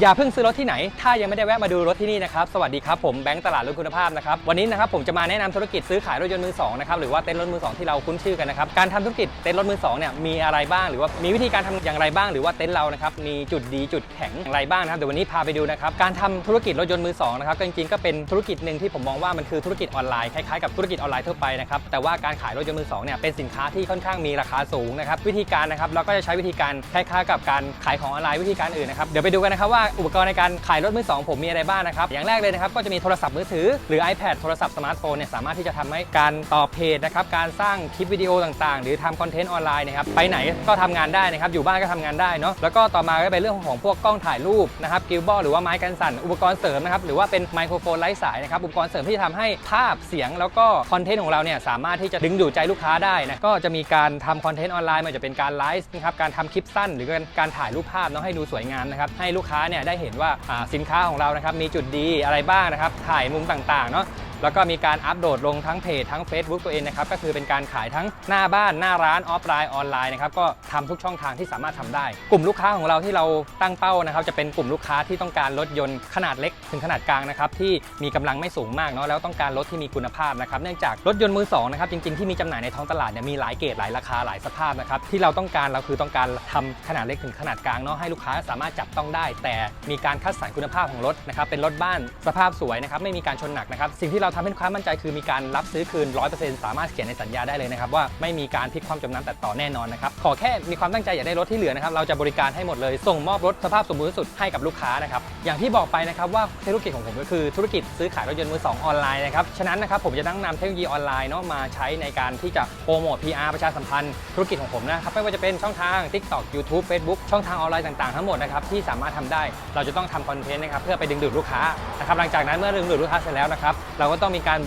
อย่าเพิ่งซื้อรถที่ไหน ถ้ายังไม่ได้แวะมาดูรถที่นี่นะครับ สวัสดีครับผมแบงค์ตลาดรถคุณภาพนะครับ วันนี้นะครับผมจะมาแนะนำธุรกิจซื้อขายรถยนต์มือสองนะครับหรือว่าเต็นท์รถมือสองที่เราคุ้นชื่อกันนะครับ การทำธุรกิจเต็นท์รถมือสองเนี่ยมีอะไรบ้าง หรือว่ามีวิธีการทำอย่างไรบ้าง หรือว่าเต็นท์เรานะครับมีจุดดีจุดแข็งอย่างไรบ้างนะครับเดี๋ยววันนี้พาไปดูนะครับการทำธุรกิจรถยนต์มือสองนะครับก็จริงๆก็เป็นธุรกิจหนึ่งที่ผมมองว่ามันคือธุรกิจออนไลน์คล้ายๆกับธุรกิจออนไลน์ทั่วไปนะครับแต่ว่าการขายรถยนต์มือสองเนี่ยเป็นสินค้าที่ค่อนข้างมีราคาสูงนะครับวิธีการนะครับเราก็จะใช้วิธีการคล้ายๆกับการขายของออนไลน์วิธีการอื่นนะครับเดี๋ยวไปดูกันนะครับว่าอุปกรณ์ในการขายรถมือสองผมมีอะไรบ้างนะครับ อย่างแรกเลยนะครับก็จะมีโทรศัพท์มือถือ หรือ iPad โทรศัพท์สมาร์ทโฟนเนี่ยสามารถที่จะทำให้การต่อเพจนะครับการสร้างคลิปวิดีโอต่างๆ หรือทำคอนเทนต์ออนไลน์นะครับไปไหนก็ทำงานได้นะครับอยู่บ้านก็ทำงานได้เนาะแล้วก็ต่อมาก็เป็นเรื่องของพวกกล้องถ่ายรูปนะครับกิลบอลหรือว่าไม้กันสั่นอุปกรณ์เสริมนะครับหรือว่าเป็นไมโครโฟนไร้สายนะครับอุปกรณ์เสริมที่จะทำให้ภาพเสียง แล้วก็คอนเทนต์ของเราเนี่ยสามารถที่จะดึงดูดใจลูกค้าได้นะก็จะมีการทำคอนเทนต์ออนไลน์มันจะเป็นการไลฟ์นะครับการทำคลิปสั้น หรือการถ่ายรูปภาพเนาะให้ดูสวยงามนะครับให้ลูกค้าเนี่ยได้เห็นว่าอ่าสินค้าของเรานะครับมีจุดดีอะไรบ้างนะครับถ่ายมุมต่างๆเนาะ แล้วก็มีการอัปโหลดลงทั้งเพจทั้ง Facebook ตัวเองนะครับก็คือเป็นการขายทั้งหน้าบ้านหน้าร้านออฟไลน์ออนไลน์นะครับก็ทำทุกช่องทางที่สามารถทำได้ กลุ่มลูกค้าของเราที่เราตั้งเป้านะครับจะเป็นกลุ่มลูกค้าที่ต้องการรถยนต์ขนาดเล็กถึงขนาดกลางนะครับที่มีกำลังไม่สูงมากเนาะแล้วต้องการรถที่มีคุณภาพนะครับเนื่องจากรถยนต์มือสองนะครับจริงๆที่มีจำหน่ายในท้องตลาดเนี่ยมีหลายเกรดหลายราคาหลายสภาพนะครับที่เราต้องการเราคือต้องการทำขนาดเล็กถึงขนาดกลางเนาะให้ลูกค้าสามารถจับต้องได้ แต่มีการคัดสรรคุณภาพของรถนะครับเป็นรถบ้านสภาพสวยนะครับไม่มีการชนหนักนะครับสิ่งที่เราทำให้ลูกค้ามั่นใจคือมีการรับซื้อคืน 100%สามารถเขียนในสัญญาได้เลยนะครับว่าไม่มีการพลิกความจำนำตัดต่อแน่นอนนะครับขอแค่มีความตั้งใจอยากได้รถที่เหลือนะครับเราจะบริการให้หมดเลย ส่งมอบรถสภาพสมบูรณ์ที่สุดให้กับลูกค้านะครับอย่างที่บอกไปนะครับว่าธุรกิจของผมก็คือธุรกิจซื้อขายรถยนต์มือสองออนไลน์นะครับฉะนั้นนะครับผมจะนั่งนำเทคโนโลยีออนไลน์เนาะมาใช้ในการที่จะโปรโมท PR ประชาสัมพันธ์ธุรกิจของผมนะครับไม่ว่าจะเป็นช่องทาง TikTok YouTube Facebook ช่องทางออนไลน์ต่างๆทั้งหมดนะครับที่สามารถทำได้เราจะต้องทำคอนเทนต์นะครับเพื่อไปดึงดูดลูกค้านะครับหลังจากนั้นเมื่อดึงดูดลูกค้าเสร็จแล้วนะครับเราก็ต้องมีการ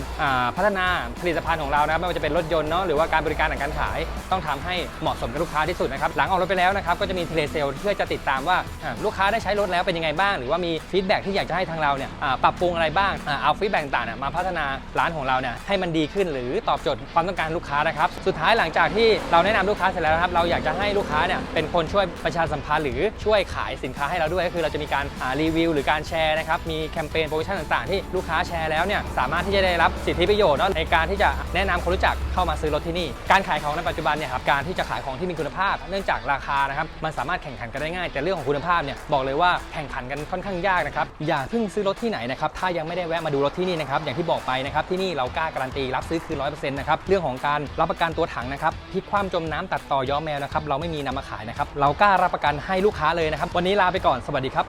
พัฒนาผลิตภัณฑ์ของเรานะครับไม่ว่าจะเป็นรถยนต์เนาะหรือว่าการบริการทางการขาย ต้องทำให้เหมาะสมกับลูกค้าที่สุดนะครับหลังออกรถไปแล้วนะครับก็จะมีเทเลเซลเพื่อจะติดตามว่าลูกค้าได้ใช้รถแล้วเป็นยังไงบ้าง หรือว่ามีฟีดแบ็กที่อยากจะให้ทางเราเนี่ยปรับปรุงอะไรบ้างเอาฟีดแบ็กต่างๆมาพัฒนาร้านของเราเนี่ยให้มันดีขึ้นหรือตอบโจทย์ความต้องการลูกค้านะครับสุดท้ายหลังจากที่เราแนะนำลูกค้าเสร็จแล้วนะครับเราอยากจะให้ลูกค้าเนี่ยเป็นคนช่วยประชาสัมพันธ์หรือช่วยขายสินค้าให้เราด้วยก็คือเราจะมีการรีวิว หรือการแชร์นะครับมีแคมเปญโปรโมชั่นต่างๆ ที่ลูกค้าแชร์แล้วเนี่ยสามารถที่จะได้รับสิทธิประโยชน์เนาะในการที่จะแนะนำคนรู้จักเข้ามาซื้อรถที่นี่ การขายของในปัจจุบันเนี่ยครับการที่จะขายของที่มีคุณภาพ เนื่องจากราคานะครับมันสามารถแข่งขันกันได้ง่าย แต่เรื่องของคุณภาพเนี่ยบอกเลยว่าแข่งขันกันค่อนข้างยากนะครับอย่าเพิ่งซื้อรถที่ไหนนะครับถ้ายังไม่ได้แวะมาดูรถที่นี่นะครับอย่างที่บอกไปนะครับที่นี่เรากล้าการันตีรับซื้อคืนร้อยเปอร์เซ็นต์นะครับเรื่องของการรับประกันตัวถังนะครับพลิกความจมน้ำตัดต่อย้อมแมวนะครับเราไม่มีนำมาขายนะครับเรากล้ารับประกันให้ลูกค้าเลยนะครับวันนี้ลาไปก่อนสวัสดีครับ